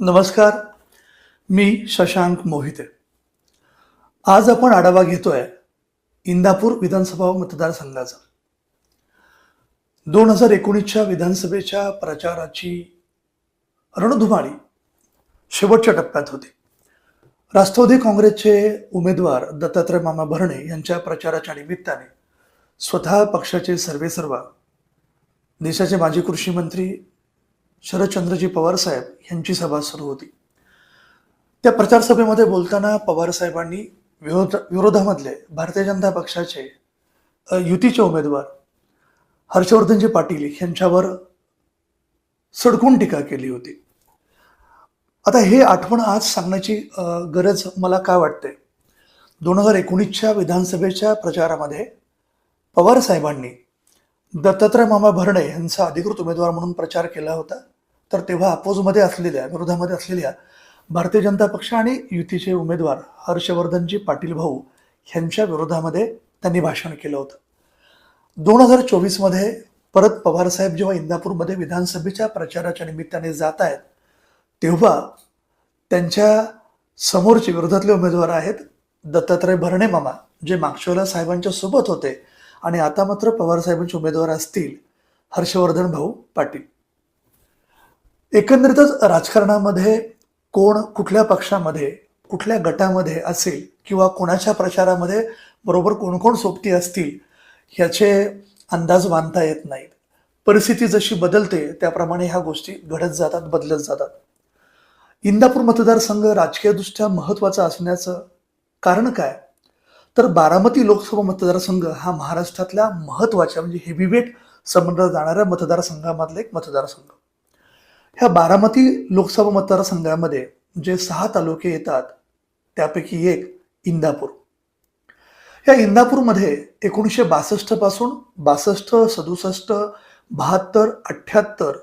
नमस्कार मी शशांक मोहिते. आज आपण आढावा घेतोय इंदापूर विधानसभा मतदारसंघाचा. दोन हजार एकोणीसच्या विधानसभेच्या प्रचाराची रणधुमाळी शेवटच्या टप्प्यात होती. राष्ट्रवादी काँग्रेसचे उमेदवार दत्तात्रय मामा भरणे यांच्या प्रचाराच्या निमित्ताने स्वतः पक्षाचे सर्वेसर्वा देशाचे माजी कृषी मंत्री शरदचंद्रजी पवार साहेब यांची सभा सुरू होती. त्या प्रचारसभेमध्ये बोलताना पवार साहेबांनी विरोध विरोधामधले भारतीय जनता पक्षाचे युतीचे उमेदवार हर्षवर्धनजी पाटील यांच्यावर सडकून टीका केली होती. आता हे आठवण आज सांगण्याची गरज मला काय वाटते? दोन हजार एकोणीसच्या विधानसभेच्या प्रचारामध्ये पवार साहेबांनी दत्तात्रय मामा भरणे यांचा अधिकृत उमेदवार म्हणून प्रचार केला होता. तर तेव्हा अपोजमध्ये असलेल्या विरोधामध्ये असलेल्या भारतीय जनता पक्ष आणि युतीचे उमेदवार हर्षवर्धनजी पाटील भाऊ यांच्या विरोधामध्ये त्यांनी भाषण केलं होतं. दोन हजार चोवीसमध्ये परत पवारसाहेब जेव्हा इंदापूरमध्ये विधानसभेच्या प्रचाराच्या निमित्ताने जात आहेत तेव्हा त्यांच्या समोरचे विरोधातले उमेदवार आहेत दत्तात्रय भरणे मामा जे मागच्या साहेबांच्या सोबत होते आणि आता मात्र पवार साहेबांचे उमेदवार असतील हर्षवर्धन भाऊ पाटील. एकंदरीतच राजकारणामध्ये कोण कुठल्या पक्षामध्ये कुठल्या गटामध्ये असेल किंवा कोणाच्या प्रचारामध्ये बरोबर कोण कोण सोबती असतील ह्याचे अंदाज बांधता येत नाहीत. परिस्थिती जशी बदलते त्याप्रमाणे ह्या गोष्टी घडत जातात बदलत जातात. इंदापूर मतदारसंघ राजकीयदृष्ट्या महत्त्वाचा असण्याचं कारण काय? तर बारामती लोकसभा मतदारसंघ हा महाराष्ट्रातल्या महत्त्वाच्या म्हणजे हेवीवेट समजला जाणाऱ्या मतदारसंघामधला एक मतदारसंघ. ह्या बारामती लोकसभा मतदारसंघामध्ये जे सहा तालुके येतात त्यापैकी एक इंदापूर. या इंदापूरमध्ये एकोणीसशे बासष्टपासून बासष्ट सदुसष्ट बहात्तर अठ्ठ्याहत्तर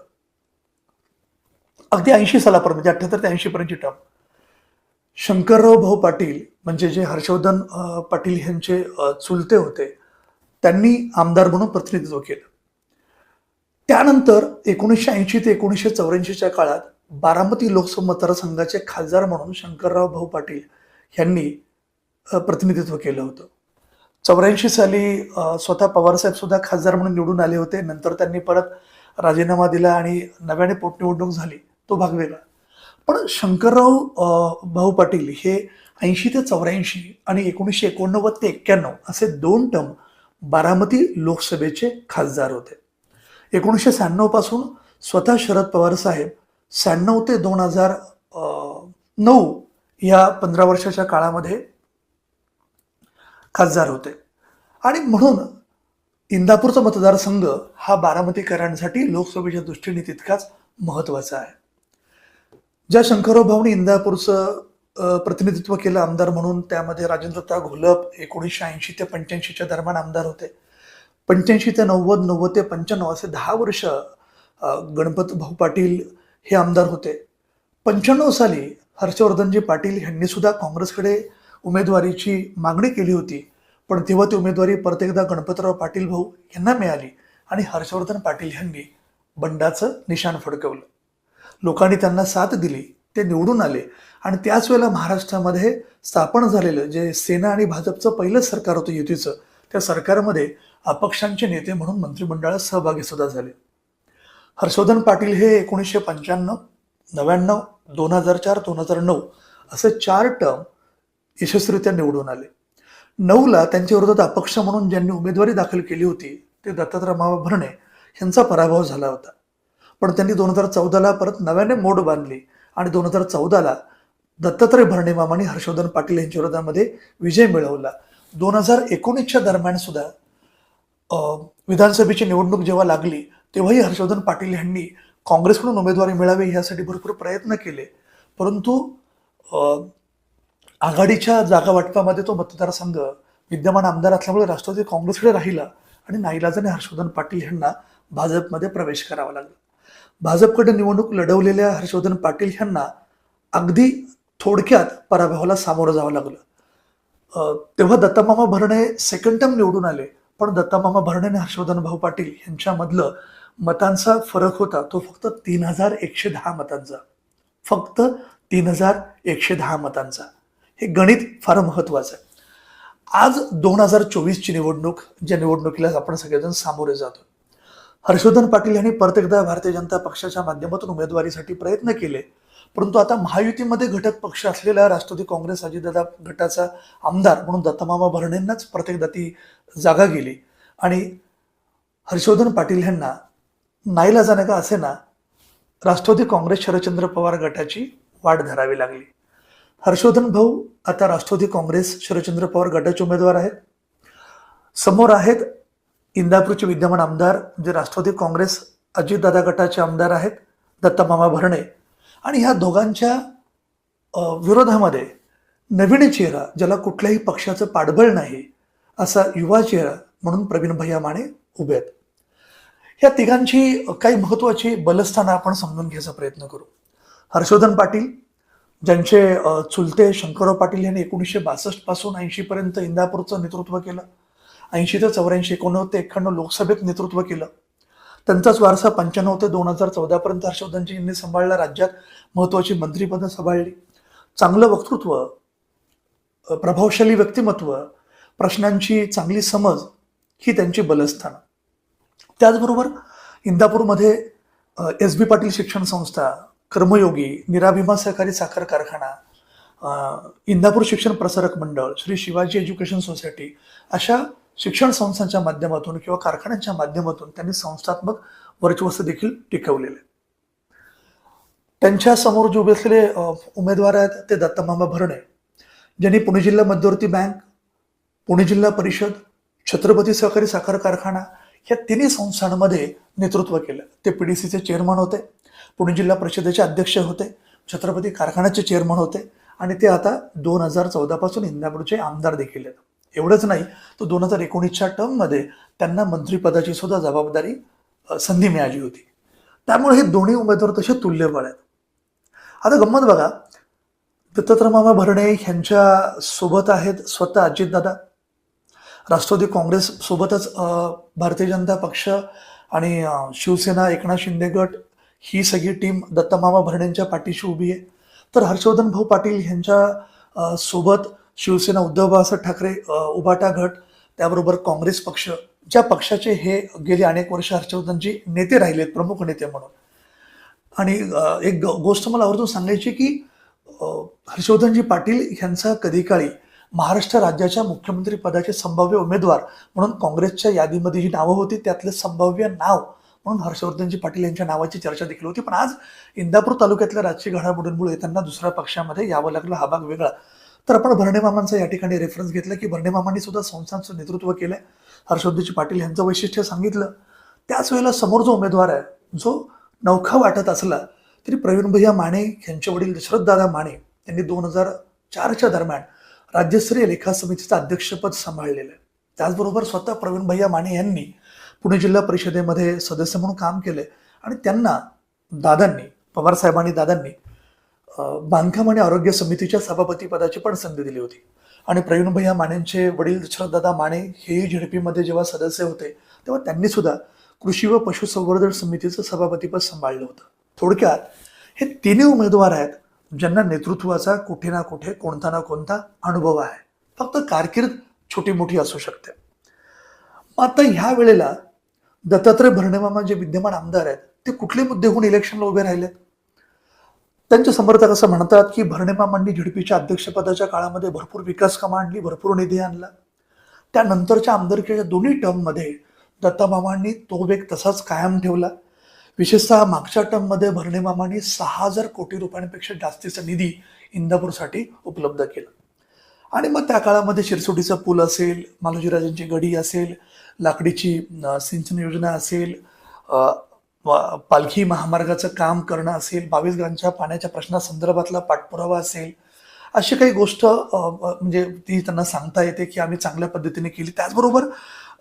अगदी ऐंशी सालापर्यंत म्हणजे अठ्ठ्याहत्तर ते ऐंशी पर्यंतची टर्म शंकरराव भाऊ पाटील म्हणजे जे हर्षवर्धन पाटील यांचे चुलते होते त्यांनी आमदार म्हणून प्रतिनिधित्व केलं. त्यानंतर एकोणीसशे ऐंशी ते एकोणीसशे चौऱ्याऐंशीच्या काळात बारामती लोकसभा मतदारसंघाचे खासदार म्हणून शंकरराव भाऊ पाटील यांनी प्रतिनिधित्व केलं होतं. चौऱ्याऐंशी साली स्वतः पवारसाहेब सुद्धा खासदार म्हणून निवडून आले होते. नंतर त्यांनी परत राजीनामा दिला आणि नव्याने पोटनिवडणूक झाली तो भाग वेगळा. पण शंकरराव भाऊ पाटील हे ऐंशी ते चौऱ्याऐंशी आणि एकोणीसशे एकोणनव्वद ते एक्क्याण्णव असे दोन टर्म बारामती लोकसभेचे खासदार होते. एकोणीसशे शहाण्णवपासून स्वतः शरद पवार साहेब शहाण्णव ते दोन हजार नऊ या पंधरा वर्षाच्या काळामध्ये खासदार होते. आणि म्हणून इंदापूरचा मतदारसंघ हा बारामतीकरांसाठी लोकसभेच्या दृष्टीने तितकाच महत्त्वाचा आहे. ज्या शंकरराव भाऊनी इंदापूरचं प्रतिनिधित्व केलं आमदार म्हणून त्यामध्ये राजेंद्रता घोलप एकोणीसशे ऐंशी ते पंच्याऐंशीच्या दरम्यान आमदार होते. पंच्याऐंशी ते नव्वद नव्वद ते पंच्याण्णव असे दहा वर्ष गणपत भाऊ पाटील हे आमदार होते. पंच्याण्णव साली हर्षवर्धनजी पाटील यांनी सुद्धा काँग्रेसकडे उमेदवारीची मागणी केली होती. पण तेव्हा ती उमेदवारी परत एकदा गणपतराव पाटील भाऊ यांना मिळाली आणि हर्षवर्धन पाटील यांनी बंडाचं निशाण फडकवलं. लोकांनी त्यांना साथ दिली ते निवडून आले आणि त्याच वेळेला महाराष्ट्रामध्ये स्थापन झालेलं जे सेना आणि भाजपचं पहिलं सरकार होतं युतीचं त्या सरकारमध्ये अपक्षांचे नेते म्हणून मंत्रिमंडळात सहभागी सुद्धा झाले. हर्षवर्धन पाटील हे एकोणीसशे पंच्याण्णव नव्याण्णव दोन हजार चार दोन हजार नऊ असे चार टर्म यशस्वीरित्या निवडून आले. नऊला त्यांच्या विरोधात अपक्ष म्हणून ज्यांनी उमेदवारी दाखल केली होती ते दत्तात्रय भरणे यांचा पराभव झाला होता. पण त्यांनी दोन हजार चौदाला परत नव्याने मोड बांधली आणि दोन हजार चौदाला दत्तात्रय भरणे मामाने हर्षवर्धन पाटील यांच्या विरोधामध्ये विजय मिळवला. दोन हजार एकोणीसच्या दरम्यान सुद्धा विधानसभेची निवडणूक जेव्हा लागली तेव्हाही हर्षवर्धन पाटील यांनी काँग्रेसकडून उमेदवारी मिळावी यासाठी भरपूर प्रयत्न केले. परंतु आघाडीच्या जागा वाटपामध्ये तो मतदारसंघ विद्यमान आमदार असल्यामुळे राष्ट्रवादी काँग्रेसकडे राहिला आणि नाईलाजाने हर्षवर्धन पाटील यांना भाजपमध्ये प्रवेश करावा लागला. भाजपकडे निवडणूक लढवलेल्या हर्षवर्धन पाटील यांना अगदी थोडक्यात पराभवाला सामोरं जावं लागलं. तेव्हा दत्तामामा भरणे सेकंड टर्म निवडून आले. पण दत्तामामा भरणे आणि हर्षवर्धन भाऊ पाटील यांच्यामधलं मतांचा फरक होता. तो फक्त तीन हजार एकशे दहा मतांचा. फक्त तीन हजार एकशे दहा मतांचा. हे गणित फार महत्वाचं आहे. आज दोन हजार चोवीसची निवडणूक ज्या निवडणुकीला आपण सगळेजण सामोरे जातो. हर्षवर्धन पाटील यांनी परत एकदा भारतीय जनता पक्षाच्या माध्यमातून उमेदवारीसाठी प्रयत्न केले. परंतु आता महायुतीमध्ये घटक पक्ष असलेला राष्ट्रवादी काँग्रेस अजितदादा गटाचा आमदार म्हणून दत्तमामा भरणेंनाच प्रत्येकदा ती जागा गेली. आणि हर्षवर्धन पाटील यांना नाईला जाणं का असे ना राष्ट्रवादी काँग्रेस शरदचंद्र पवार गटाची वाट धरावी लागली. हर्षवर्धन भाऊ आता राष्ट्रवादी काँग्रेस शरदचंद्र पवार गटाचे उमेदवार आहेत. समोर आहेत इंदापूरचे विद्यमान आमदार जे राष्ट्रवादी काँग्रेस अजितदादा गटाचे आमदार आहेत दत्तामामा भरणे. आणि ह्या दोघांच्या विरोधामध्ये नवीन चेहरा ज्याला कुठल्याही पक्षाचं पाठबळ नाही असा युवा चेहरा म्हणून प्रवीण भैया माने उभे आहेत. या तिघांची काही महत्त्वाची बलस्थानं आपण समजून घ्यायचा प्रयत्न करू. हर्षवर्धन पाटील ज्यांचे चुलते शंकरराव पाटील यांनी एकोणीसशे बासष्टपासून ऐंशीपर्यंत इंदापूरचं नेतृत्व केलं ऐंशी ते चौऱ्याऐंशी एकोणनव्वद ते एक्क्याण्णव लोकसभेत नेतृत्व केलं. त्यांचाच वारसा पंच्याण्णव ते दोन हजार चौदापर्यंत हर्षवर्धनजी यांनी सांभाळला. राज्यात महत्त्वाची मंत्रीपदं सांभाळली. चांगलं वक्तृत्व प्रभावशाली व्यक्तिमत्व प्रश्नांची चांगली समज ही त्यांची बलस्थानं. त्याचबरोबर इंदापूरमध्ये एस बी पाटील शिक्षण संस्था कर्मयोगी निराभिमा सहकारी साखर कारखाना इंदापूर शिक्षण प्रसारक मंडळ श्री शिवाजी एज्युकेशन सोसायटी अशा शिक्षण संस्थांच्या माध्यमातून किंवा कारखान्यांच्या माध्यमातून त्यांनी संस्थात्मक वर्चस्व देखील टिकवलेले त्यांच्यासमोर जे उभे असलेले उमेदवार आहेत ते दत्तमामा भरणे ज्यांनी पुणे जिल्हा मध्यवर्ती बँक पुणे जिल्हा परिषद छत्रपती सहकारी साखर कारखाना या तिन्ही संस्थांमध्ये नेतृत्व केलं. ते पी डी सीचे चेअरमन होते पुणे जिल्हा परिषदेचे अध्यक्ष होते छत्रपती कारखान्याचे चेअरमन होते आणि ते आता दोन हजार चौदापासून इंदापूरचे आमदार देखील आहेत. एवढंच नाही तर दोन हजार एकोणीसच्या टर्ममध्ये त्यांना मंत्रिपदाची सुद्धा जबाबदारी संधी मिळाली होती. त्यामुळे हे दोन्ही उमेदवार तसे तुल्यबळ आहेत. आता गंमत बघा दत्तात्रय मामा भरणे ह्यांच्या सोबत आहेत स्वतः अजितदादा. राष्ट्रवादी काँग्रेस सोबतच भारतीय जनता पक्ष आणि शिवसेना एकनाथ शिंदे गट ही सगळी टीम दत्तमामा भरणेंच्या पाठीशी उभी आहे. तर हर्षवर्धन भाऊ पाटील ह्यांच्या सोबत शिवसेना उद्धव बाळासाहेब ठाकरे उभाटा गट त्याबरोबर काँग्रेस पक्ष ज्या पक्षाचे हे गेली अनेक वर्ष हर्षवर्धनजी नेते राहिलेत प्रमुख नेते म्हणून. आणि एक गोष्ट मला आवर्जून सांगायची की हर्षवर्धनजी पाटील यांचा कधी काळी महाराष्ट्र राज्याच्या मुख्यमंत्री पदाचे संभाव्य उमेदवार म्हणून काँग्रेसच्या यादीमध्ये जी नावं होती त्यातलं संभाव्य नाव म्हणून हर्षवर्धनजी पाटील यांच्या नावाची चर्चा देखील होती. पण आज इंदापूर तालुक्यातल्या राजकीय घडामोडींमुळे त्यांना दुसऱ्या पक्षामध्ये यावं लागलं. हा भाग वेगळा. तर आपण भरणे मामांचा या ठिकाणी रेफरन्स घेतला की भरणे मामांनी सुद्धा संस्थांचं नेतृत्व केलं हर्षोद्दीजी पाटील यांचं वैशिष्ट्य सांगितलं. त्याच वेळेला समोर जो उमेदवार आहे जो नौखा वाटत असला तरी प्रवीण भैया माने यांचे वडील दशरथदादा माने यांनी दोन हजार चारच्या दरम्यान राज्यस्तरीय लेखा समितीचं अध्यक्षपद सांभाळलेलं आहे. त्याचबरोबर स्वतः प्रवीण भैया माने यांनी पुणे जिल्हा परिषदेमध्ये सदस्य म्हणून काम केले आणि त्यांना दादांनी पवार साहेबांनी दादांनी बांधकाम आणि आरोग्य समितीच्या सभापतीपदाची पण संधी दिली होती. आणि प्रवीण भैया मानेंचे वडील दशरथदादा माने हेही झेडपीमध्ये जेव्हा सदस्य होते तेव्हा त्यांनी सुद्धा कृषी व पशुसंवर्धन समितीचं सभापतीपद सांभाळलं होतं. थोडक्यात हे तिन्ही उमेदवार आहेत ज्यांना नेतृत्वाचा कुठे ना कुठे कोणता ना कोणता अनुभव आहे. फक्त कारकीर्द छोटी मोठी असू शकते. मग आता ह्या वेळेला दत्तात्रय भरणेमामा जे विद्यमान आमदार आहेत ते कुठले मुद्दे होऊन इलेक्शनला उभे राहिलेत त्यांचे समर्थक असं म्हणतात की भरणेमामांनी झिडपीच्या अध्यक्षपदाच्या काळामध्ये भरपूर विकास कामं आणली भरपूर निधी आणला. त्यानंतरच्या आमदारकीच्या दोन्ही टर्ममध्ये दत्तामामांनी तो वेग तसाच कायम ठेवला. विशेषतः मागच्या टर्ममध्ये भरणेमामांनी सहा हजार कोटी रुपयांपेक्षा जास्तीचा निधी इंदापूरसाठी उपलब्ध केला. आणि मग त्या काळामध्ये शिरसोटीचा पूल असेल मालोजीराजांची गडी असेल लाकडीची सिंचन योजना असेल पालखी महामार्गाचं काम करणं असेल बावीस गावांच्या पाण्याच्या प्रश्नासंदर्भातला पाठपुरावा असेल अशी काही गोष्ट म्हणजे ती त्यांना सांगता येते की आम्ही चांगल्या पद्धतीने केली. त्याचबरोबर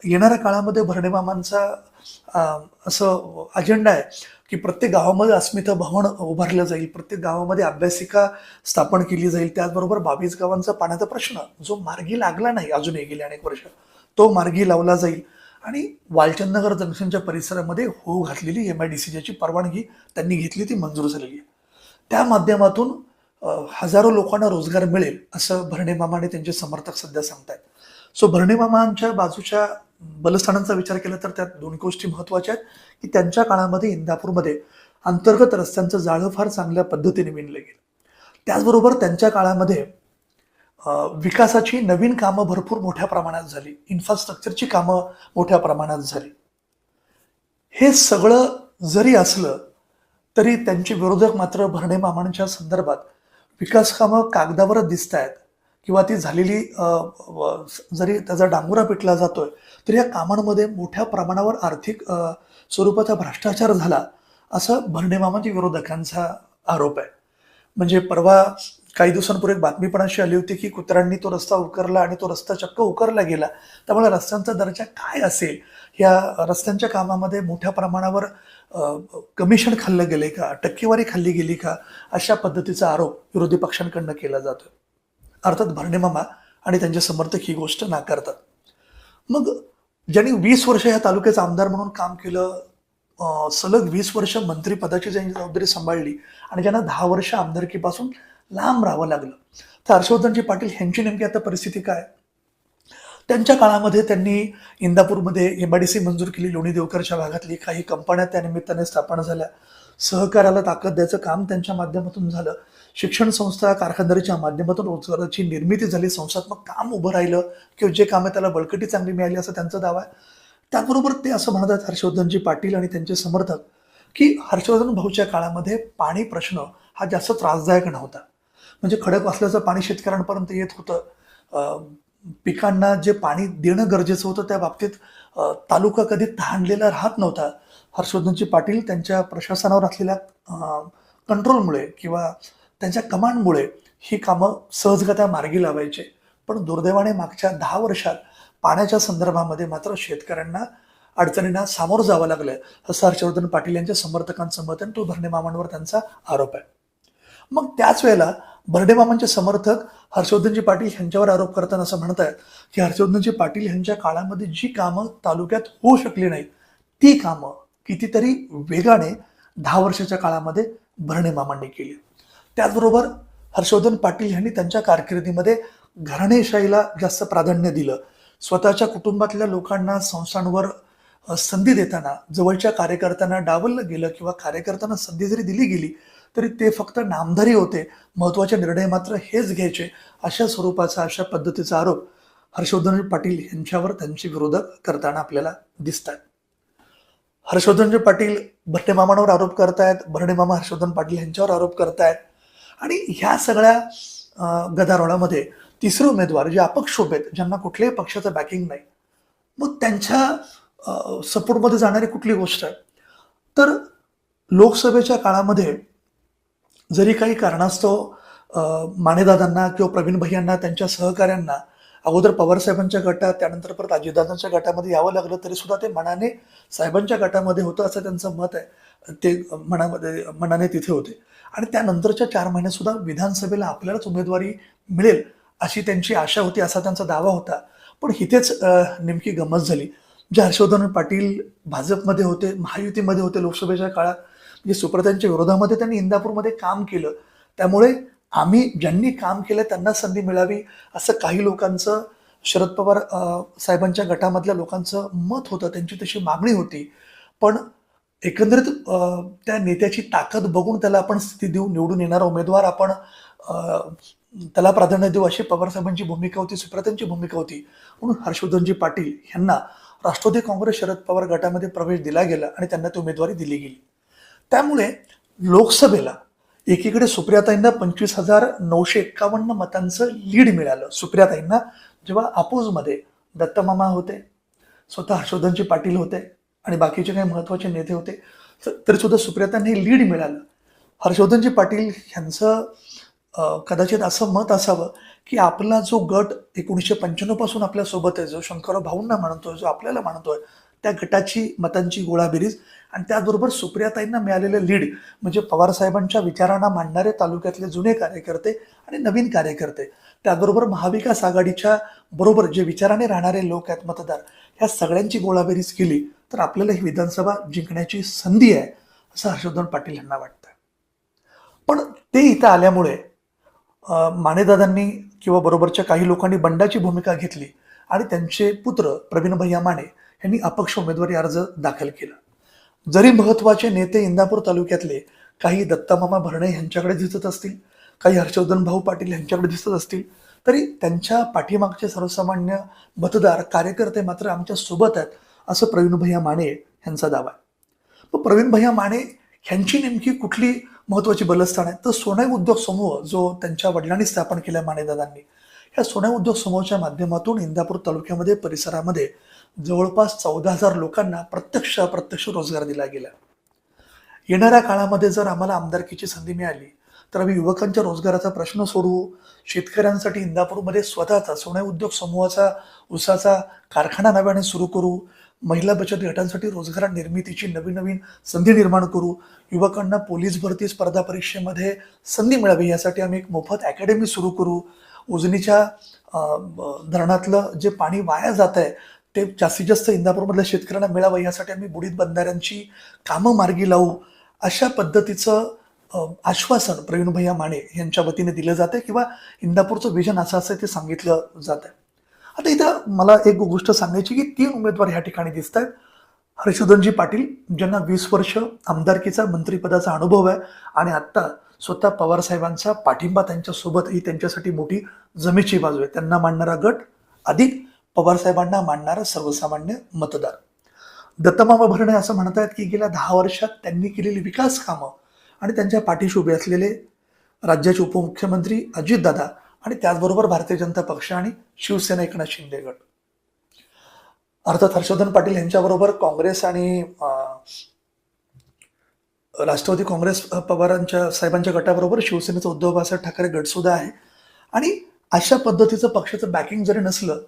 येणाऱ्या काळामध्ये भरणेमामांचा असं अजेंडा आहे की प्रत्येक गावामध्ये अस्मिता भवन उभारलं जाईल प्रत्येक गावामध्ये अभ्यासिका स्थापन केली जाईल. त्याचबरोबर बावीस गावांचा पाण्याचा प्रश्न जो मार्गी लागला नाही अजूनही गेले अनेक वर्ष तो मार्गी लावला जाईल. आणि वालचंदनगर जंक्शनच्या परिसरामध्ये हो घातलेली एम आय डी सी ज्याची परवानगी त्यांनी घेतली ती मंजूर झालेली आहे. त्या माध्यमातून हजारो लोकांना रोजगार मिळेल असं भरणे मामा आणि त्यांचे समर्थक सध्या सांगतायत. सो भरणे मामांच्या बाजूच्या बलस्थानांचा विचार केला तर त्यात दोन गोष्टी महत्त्वाच्या आहेत की त्यांच्या काळामध्ये इंदापूरमध्ये अंतर्गत रस्त्यांचं जाळं फार चांगल्या पद्धतीने विणलं गेलं. त्याचबरोबर त्यांच्या काळामध्ये विकासाची नवीन कामं भरपूर मोठ्या प्रमाणात झाली. इन्फ्रास्ट्रक्चरची कामं मोठ्या प्रमाणात झाली. हे सगळं जरी असलं तरी त्यांचे विरोधक मात्र भरणे मामांच्या संदर्भात विकास कामं कागदावरच दिसत आहेत किंवा ती झालेली जरी त्याचा डांगुरा पिटला जातोय तर या कामांमध्ये मोठ्या प्रमाणावर आर्थिक स्वरूपाचा भ्रष्टाचार झाला असं भरणे मामांच्या विरोधकांचा आरोप आहे. म्हणजे परवा काही दिवसांपूर्वी एक बातमी पण अशी आली होती की कुत्र्यांनी तो रस्ता उकरला आणि तो रस्ता चक्क उकरला गेला. त्यामुळे रस्त्यांचा दर्जा काय असेल? या रस्त्यांच्या कामामध्ये मोठ्या प्रमाणावर कमिशन खाल्लं गेले का? टक्केवारी खाल्ली गेली का? अशा पद्धतीचा आरोप विरोधी पक्षांकडनं केला जातो अर्थात भरणेमामा आणि त्यांचे समर्थक ही गोष्ट नाकारतात. मग ज्यांनी वीस वर्ष या तालुक्याचा आमदार म्हणून काम केलं सलग वीस वर्ष मंत्रिपदाची ज्यांनी जबाबदारी सांभाळली आणि ज्यांना दहा वर्ष आमदारकीपासून लांब राहावं लागलं. तर हर्षवर्धनजी पाटील ह्यांची नेमकी आता परिस्थिती काय? त्यांच्या काळामध्ये त्यांनी इंदापूरमध्ये एम आय डी सी मंजूर केली लोणी देवकरच्या भागातली काही कंपन्या त्या निमित्ताने स्थापन झाल्या. सहकार्याला ताकद द्यायचं काम त्यांच्या माध्यमातून झालं. शिक्षण संस्था कारखानदारीच्या माध्यमातून रोजगाराची निर्मिती झाली. संस्थात्मक काम उभं राहिलं किंवा जे काम आहे त्याला बळकटी चांगली मिळाली असं त्यांचा दावा आहे. त्याचबरोबर ते असं म्हणतात हर्षवर्धनजी पाटील आणि त्यांचे समर्थक की हर्षवर्धन भाऊच्या काळामध्ये पाणी प्रश्न हा जास्त त्रासदायक नव्हता. म्हणजे खडक वाचल्याचं पाणी शेतकऱ्यांपर्यंत येत होतं. पिकांना जे पाणी देणं गरजेचं होतं त्या बाबतीत तालुका कधी तहानलेला राहत नव्हता. हर्षवर्धनजी पाटील त्यांच्या प्रशासनावर असलेल्या कंट्रोलमुळे किंवा त्यांच्या कमांडमुळे ही कामं सहजगत्या मार्गी लावायचे. पण दुर्दैवाने मागच्या दहा वर्षात पाण्याच्या संदर्भामध्ये मात्र शेतकऱ्यांना अडचणींना सामोरं जावं लागलं. असं हर्षवर्धन पाटील यांच्या समर्थकांचं मत आणि तो भरणे मामांवर त्यांचा आरोप आहे. मग त्याच वेळेला बर्डे मामांचे समर्थक हर्षवर्धनजी पाटील यांच्यावर आरोप करताना असं म्हणत आहेत की हर्षवर्धनजी पाटील यांच्या काळामध्ये जी कामं तालुक्यात होऊ शकली नाहीत ती कामं कितीतरी वेगाने दहा वर्षाच्या काळामध्ये भरणे मामांनी केली. त्याचबरोबर हर्षवर्धन पाटील यांनी त्यांच्या कारकिर्दीमध्ये घराणेशाहीला जास्त प्राधान्य दिलं. स्वतःच्या कुटुंबातल्या लोकांना संस्थांवर संधी देताना जवळच्या कार्यकर्त्यांना डावललं गेलं किंवा कार्यकर्त्यांना संधी जरी दिली गेली तरी ते फक्त नामधारी होते. महत्त्वाचे निर्णय मात्र हेच घ्यायचे अशा स्वरूपाचा अशा पद्धतीचा आरोप हर्षवर्धन पाटील यांच्यावर त्यांचे विरोधक करताना आपल्याला दिसतात. हर्षवर्धनजी पाटील भरणे मामांवर आरोप करतायत भरणे मामा हर्षवर्धन पाटील यांच्यावर आरोप करतायत. आणि ह्या सगळ्या गदारोळामध्ये तिसरे उमेदवार जे अपक्ष उभे आहेत ज्यांना कुठल्याही पक्षाचं बॅकिंग नाही. मग त्यांच्या सपोर्टमध्ये जाणारी कुठली गोष्ट आहे. तर लोकसभेच्या काळामध्ये जरी काही कारणास्तव मानेदादांना किंवा प्रवीण भैयांना त्यांच्या सहकाऱ्यांना अगोदर पवारसाहेबांच्या गटात त्यानंतर परत अजितदादांच्या गटामध्ये यावं लागलं तरी सुद्धा ते मनाने साहेबांच्या गटामध्ये होतं असं त्यांचं मत आहे. ते मनामध्ये मनाने तिथे होते. आणि त्यानंतरच्या चार महिन्यातसुद्धा विधानसभेला आपल्यालाच उमेदवारी मिळेल अशी त्यांची आशा होती असा त्यांचा दावा होता. पण इथेच नेमकी गंमत झाली. जे हर्षवर्धन पाटील भाजपमध्ये होते महायुतीमध्ये होते लोकसभेच्या काळात म्हणजे सुप्रतांच्या विरोधामध्ये त्यांनी इंदापूरमध्ये काम केलं. त्यामुळे आम्ही ज्यांनी काम केलं त्यांना संधी मिळावी असं काही लोकांचं शरद पवार साहेबांच्या गटामधल्या लोकांचं मत होतं त्यांची तशी मागणी होती. पण एकंदरीत त्या नेत्याची ताकद बघून त्याला आपण स्थिती देऊ निवडून येणारा उमेदवार आपण त्याला प्राधान्य देऊ अशी पवारसाहेबांची भूमिका होती सुप्रतांची भूमिका होती. म्हणून हर्षवर्धनजी पाटील यांना राष्ट्रवादी काँग्रेस शरद पवार गटामध्ये प्रवेश दिला गेला आणि त्यांना ती उमेदवारी दिली गेली. त्यामुळे लोकसभेला एकीकडे सुप्रियाताईंना पंचवीस हजार नऊशे एक्कावन्न मतांचं लीड मिळालं. सुप्रियाताईंना जेव्हा अपोजमध्ये दत्तमामा होते स्वतः हर्षवर्धनजी पाटील होते आणि बाकीचे काही महत्त्वाचे नेते होते तरीसुद्धा सुप्रियातांनी सुप्रियातांना हे लीड मिळालं. हर्षवर्धनजी पाटील यांचं कदाचित असं मत असावं की आपला जो गट एकोणीसशे पंच्याण्णवपासून आपल्यासोबत आपल्यासोबत आहे जो शंकरराव भाऊंना म्हणतोय जो आपल्याला म्हणतोय त्या गटाची मतांची गोळाबेरीज आणि त्याचबरोबर सुप्रियाताईंना मिळालेलं लीड म्हणजे पवारसाहेबांच्या विचारांना मांडणारे तालुक्यातले जुने कार्यकर्ते आणि नवीन कार्यकर्ते. त्याचबरोबर महाविकास आघाडीच्या बरोबर जे विचाराने राहणारे लोक आहेत मतदार ह्या सगळ्यांची गोळाबेरीज केली तर आपल्याला ही विधानसभा जिंकण्याची संधी आहे असं हर्षवर्धन पाटील यांना वाटतं पण ते इथं आल्यामुळे मानेदादांनी किंवा बरोबरच्या काही लोकांनी बंडाची भूमिका घेतली आणि त्यांचे पुत्र प्रवीण भैया माने यांनी अपक्ष उमेदवारी अर्ज दाखल केला. जरी महत्त्वाचे नेते इंदापूर तालुक्यातले काही दत्तामामा भरणे यांच्याकडे दिसत असतील काही हर्षवर्धन भाऊ पाटील यांच्याकडे दिसत असतील तरी त्यांच्या पाठीमागचे सर्वसामान्य मतदार कार्यकर्ते मात्र आमच्यासोबत आहेत असं प्रवीण भैया माने यांचा दावा आहे. मग प्रवीण भैया माने ह्यांची नेमकी कुठली महत्वाची बलस्थान आहे. तर सोनाई उद्योग समूह जो त्यांच्या वडिलांनी स्थापन केला मानेदादांनी या सोनाई उद्योग समूहाच्या माध्यमातून इंदापूर तालुक्यामध्ये परिसरामध्ये जवळपास चौदा हजार लोकांना प्रत्यक्ष अप्रत्यक्ष रोजगार दिला गेला. येणाऱ्या काळामध्ये जर आम्हाला आमदारकीची संधी मिळाली तर आम्ही युवकांच्या रोजगाराचा प्रश्न सोडवू शेतकऱ्यांसाठी इंदापूरमध्ये स्वतःचा सोने उद्योग समूहाचा उसाचा कारखाना नव्याने सुरू करू महिला बचत गटांसाठी रोजगार निर्मितीची नवीन नवीन संधी निर्माण करू युवकांना पोलीस भरती स्पर्धा परीक्षेमध्ये संधी मिळावी यासाठी आम्ही एक मोफत अकॅडमी सुरू करू. उजनीच्या धरणातलं जे पाणी वाया जात आहे ते जास्तीत जास्त इंदापूरमधल्या शेतकऱ्यांना मिळावं यासाठी आम्ही बुडीत बंधाऱ्यांची कामं मार्गी लावू. अशा पद्धतीचं आश्वासन प्रवीण भैया माने यांच्या वतीने दिलं जातं किंवा इंदापूरचं विजन असं असं ते सांगितलं जात. आहे आता इथं मला एक गोष्ट सांगायची की तीन उमेदवार ह्या ठिकाणी दिसत आहेत हर्षवर्धनजी पाटील ज्यांना वीस वर्ष आमदारकीचा मंत्रिपदाचा अनुभव आहे आणि आत्ता स्वतः पवारसाहेबांचा पाठिंबा त्यांच्यासोबत ही त्यांच्यासाठी मोठी जमेची बाजू आहे. त्यांना मांडणारा गट अधिक पवारसाहेबांना मांडणारा सर्वसामान्य मतदार. दत्तमामा भरणे असं म्हणत आहेत की गेल्या दहा वर्षात त्यांनी केलेली विकास कामं आणि त्यांच्या पाठीशी उभे असलेले राज्याचे उपमुख्यमंत्री अजितदादा आणि त्याचबरोबर भारतीय जनता पक्ष आणि शिवसेना एकनाथ शिंदे गट. अर्थात हर्षवर्धन पाटील यांच्याबरोबर काँग्रेस आणि राष्ट्रवादी काँग्रेस पवारांच्या साहेबांच्या गटाबरोबर शिवसेनेचा उद्धव बाळासाहेब ठाकरे गटसुद्धा आहे. आणि अशा पद्धतीचं पक्षाचं बॅकिंग जरी नसलं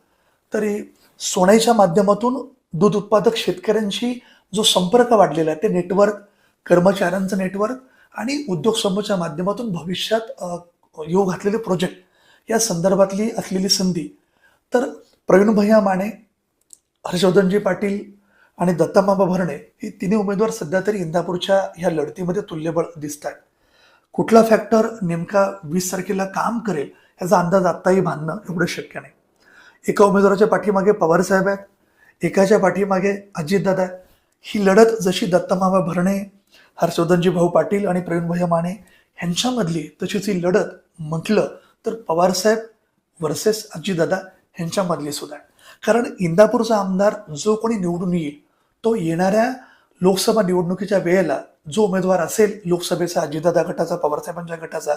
तरी सोन्याच्या माध्यमातून दूध उत्पादक शेतकऱ्यांशी जो संपर्क वाढलेला आहे ते नेटवर्क कर्मचाऱ्यांचं नेटवर्क आणि उद्योग समूहाच्या माध्यमातून भविष्यात येऊ घातलेले प्रोजेक्ट या संदर्भातली असलेली संधी. तर प्रवीण भैया माने हर्षवर्धनजी पाटील आणि दत्तामाबा भरणे हे तिन्ही उमेदवार सध्या तरी इंदापूरच्या ह्या लढतीमध्ये तुल्यबळ दिसत आहेत कुठला फॅक्टर नेमका वीस तारखेला काम करेल याचा अंदाज आत्ताही बांधणं एवढं शक्य नाही. एका उमेदवाराच्या पाठीमागे पवारसाहेब आहेत एकाच्या पाठीमागे अजितदादा आहेत. ही लढत जशी दत्तमामा भरणे हर्षवर्धनजी भाऊ पाटील आणि प्रवीण भैया माने ह्यांच्यामधली तशीच ही लढत म्हटलं तर पवारसाहेब वर्सेस अजितदादा ह्यांच्यामधली सुद्धा. कारण इंदापूरचा आमदार जो कोणी निवडून येईल तो येणाऱ्या लोकसभा निवडणुकीच्या वेळेला जो उमेदवार असेल लोकसभेचा अजितदादा गटाचा पवारसाहेबांच्या गटाचा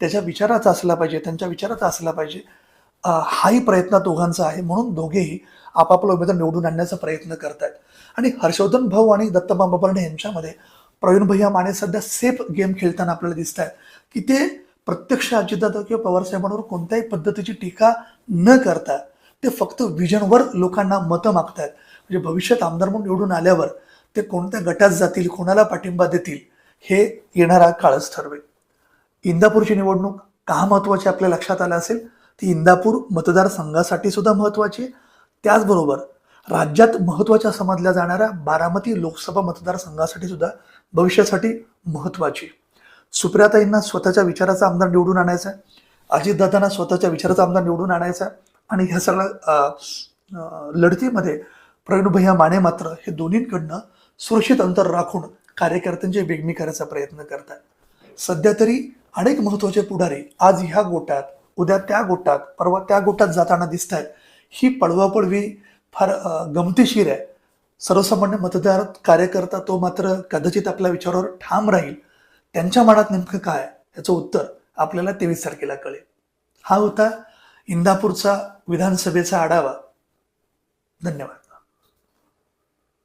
त्याच्या विचाराचा असला पाहिजे त्यांच्या विचाराचा असला पाहिजे हाही प्रयत्न दोघांचा आहे. म्हणून दोघेही आपापला उमेदवार निवडून आणण्याचा प्रयत्न करतायत. आणि हर्षवर्धन भाऊ आणि दत्तबाबा बर्णे यांच्यामध्ये प्रवीण भैया माने सध्या सेफ गेम खेळताना आपल्याला दिसत आहे की ते प्रत्यक्ष अजितदादा किंवा पवारसाहेबांवर कोणत्याही पद्धतीची टीका न करता ते फक्त विजनवर लोकांना मतं मागतायत. म्हणजे भविष्यात आमदार म्हणून निवडून आल्यावर ते कोणत्या गटात जातील कोणाला पाठिंबा देतील हे येणारा काळच ठरवेल. इंदापूरची निवडणूक का महत्वाची आपल्या लक्षात आलं असेल? ती इंदापूर मतदारसंघासाठी सुद्धा महत्वाची आहे. त्याचबरोबर राज्यात महत्त्वाच्या समजल्या जाणाऱ्या बारामती लोकसभा मतदारसंघासाठी सुद्धा भविष्यासाठी महत्वाची. सुप्रियाताईंना स्वतःच्या विचाराचा आमदार निवडून आणायचा आहे अजितदादांना स्वतःच्या विचाराचा आमदार निवडून आणायचा आहे आणि ह्या सगळ्या लढतीमध्ये प्रवीणभैया माने मात्र हे दोन्हींकडनं सुरक्षित अंतर राखून कार्यकर्त्यांची वेगणी करायचा प्रयत्न करतात सध्या तरी अनेक महत्त्वाचे पुढारी आज ह्या गोटात उद्या त्या गोटात परवा त्या गोटात जाताना दिसत आहेत ही पळवापळवी फार गमतीशीर आहे. सर्वसामान्य मतदार कार्यकर्ता तो मात्र कदाचित आपल्या विचारावर ठाम राहील. त्यांच्या मनात नेमकं काय याचं उत्तर आपल्याला तेवीस तारखेला कळेल. हा होता इंदापूरचा विधानसभेचा आढावा. धन्यवाद.